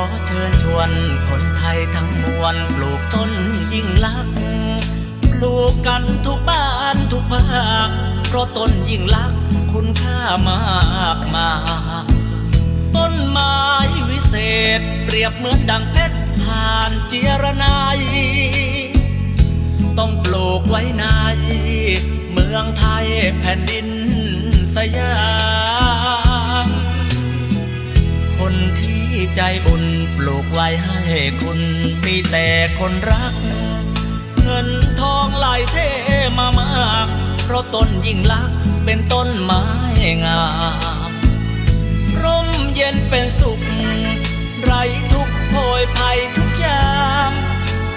ขอเชิญชวนคนไทยทั้งมวลปลูกต้นยิ่งลักษณ์ปลูกกันทุกบ้านทุกภาค เพราะต้นยิ่งลักษณ์คุณค่ามากมายต้นไม้วิเศษ เปรียบเหมือนดังเพชรผ่านเจรนายต้องปลูกไว้ใน เมืองไทยแผ่นดินสยามคนที่ใจบุญ ปลูกไว้ให้คุณมีแต่คนรัก เงินทองไหลเทมามาก เพราะต้นยิ่งลักเป็นต้นไม้งามร่มเย็นเป็นสุข ไรทุกโพยภัยทุกยาม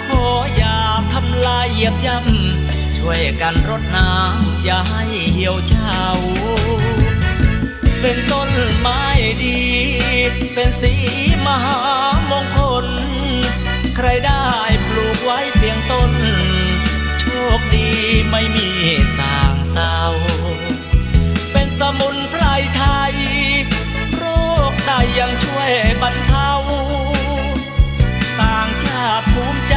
ขออย่าทำลายเหยียบย่ำช่วยกันรดน้ำอย่าให้เหี่ยวเฉาเป็นต้นไม้ดี เป็นสีมหามงคล ใครได้ปลูกไว้เพียงต้น โชคดีไม่มีสางเศร้า เป็นสมุนไพรไทย โรคได้ยังช่วยบรรเทา ต่างชาติภูมิใจ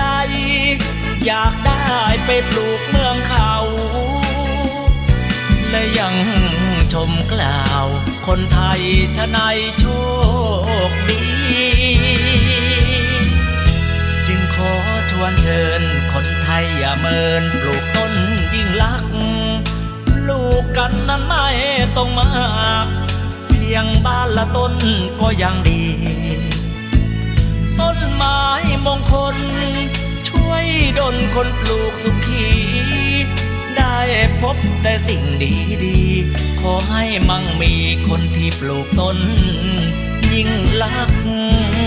อยากได้ไปปลูกเมืองเขา และยังชมกล่าว คนไทยชะนายโชคดี จึงขอชวนเชิญคนไทยอย่าเมินปลูกต้นยิ่งลัก ปลูกกันนั้นไม่ต้องมากเพียงบ้านละต้นก็ยังดี ต้นไม้มงคล ช่วยดลคนปลูกสุขี ได้พบแต่สิ่งดีๆข อให้มั่งมีคนที่ปลูกต้นยิ่งลักษณ์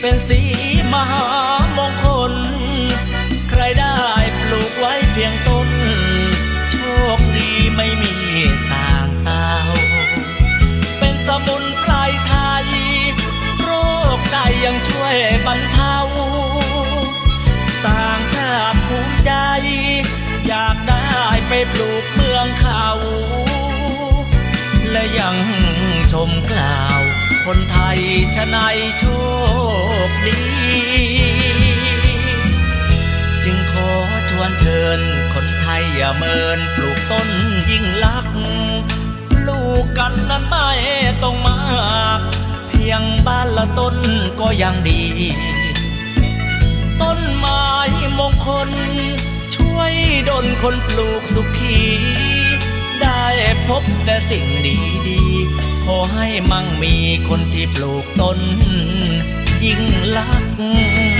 เป็นสีมหามงคล ใครได้ปลูกไว้เพียงต้น โชคดีไม่มีสางเศร้าเป็นสมุนไพรไทย โรคได้ยังช่วยบรรเทา ต่างชาติภูมิใจ อยากได้ไปปลูกเมืองเขา และยังชมกล่าว คนไทยชะนายโชคดี จึงขอชวนเชิญ คนไทยอย่าเมินปลูกต้นยิ่งลัก ปลูกกันนั้นไม่ต้องมาก เพียงบ้านละต้นก็ยังดี ต้นไม้มงคล ช่วยดลคนปลูกสุขี พบแต่สิ่งดีดีขอให้มั่งมีคนที่ปลูกต้นยิ่งลักษณ์